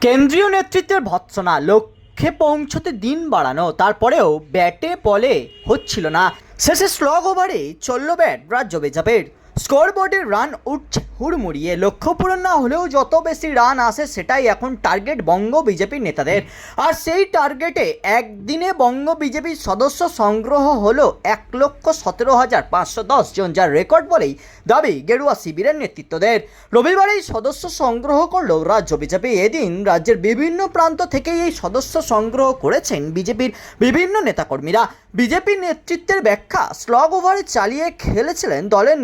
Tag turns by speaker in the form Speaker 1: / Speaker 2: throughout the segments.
Speaker 1: কেন্দ্রীয় নেতৃত্বের ভৎসনা, লক্ষ্যে পৌঁছতে দিন বাড়ানো, তারপরেও ব্যাটে বলে হচ্ছিল না। শেষে স্লগ ওভারে চলল ব্যাট রাজ্য বিজেপির। স্কোর বোর্ডে রান উঠছে হুড়মুড়িয়ে লক্ষ্য পূরণ না হলেও যত বেশি রান আসে, সেটাই এখন টার্গেট বঙ্গ বিজেপির নেতাদের। আর সেই টার্গেটে একদিনে বঙ্গ বিজেপির সদস্য সংগ্রহ হলো এক লক্ষ সতেরো হাজার পাঁচশো দশ জন, যার রেকর্ড বলেই দাবি গেরুয়া শিবিরের নেতৃত্বদের। রবিবার এই সদস্য সংগ্রহ করল রাজ্য বিজেপি। এদিন রাজ্যের বিভিন্ন প্রান্ত থেকেই এই সদস্য সংগ্রহ করেছেন বিজেপির বিভিন্ন নেতাকর্মীরা। বিজেপি নেতৃত্বের ব্যাখ্যা স্লগ ওভারে চালিয়ে খেলেছিলেন দলের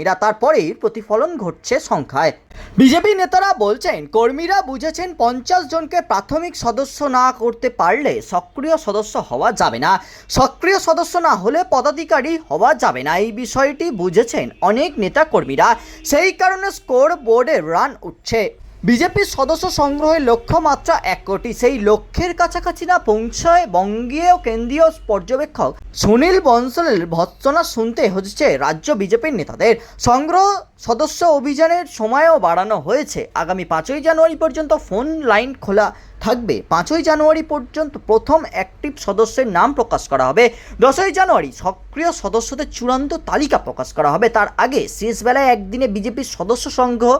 Speaker 1: নেতাকর্মীরা তারপরেই প্রতিফলন ঘটছে সংখ্যায়। বিজেপি নেতারা বলছেন, কর্মীরা বুঝেছেন পঞ্চাশ জনকে প্রাথমিক সদস্য না করতে পারলে সক্রিয় সদস্য হওয়া যাবে না। সক্রিয় সদস্য না হলে পদাধিকারী হওয়া যাবে না। এই বিষয়টি বুঝেছেন অনেক নেতা কর্মীরা সেই কারণে স্কোর বোর্ডে রান উঠছে। বিজেপির সদস্য সংগ্রহের লক্ষ্যমাত্রা এক কোটি। সেই লক্ষ্যের কাছাকাছি না পৌঁছায় বঙ্গীয় কেন্দ্রীয় পর্যবেক্ষক সুনীল বনসলের ভৎসনা শুনতে হচ্ছে রাজ্য বিজেপির নেতাদের। সংগ্রহ সদস্য অভিযানের সময়ও বাড়ানো হয়েছে। আগামী পাঁচই জানুয়ারি পর্যন্ত ফোন লাইন খোলা থাকবে। পাঁচই জানুয়ারি পর্যন্ত প্রথম অ্যাক্টিভ সদস্যের নাম প্রকাশ করা হবে। দশই জানুয়ারি সক্রিয় সদস্যদের চূড়ান্ত তালিকা প্রকাশ করা হবে। তার আগে শেষবেলায় একদিনে বিজেপির সদস্য সংগ্রহ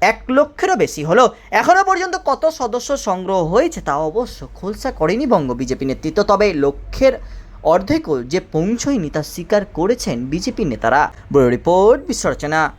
Speaker 1: এক লক্ষেরও বেশি হলো। এখনও পর্যন্ত কত সদস্য সংগ্রহ হয়েছে তা অবশ্য খোলসা করেনি বঙ্গ বিজেপি নেতৃত্ব। তবে লক্ষ্যের অর্ধেকও যে পৌঁছয়নি তা স্বীকার করেছেন বিজেপি নেতারা। ব্যুরো রিপোর্ট বিশ্ব রচনা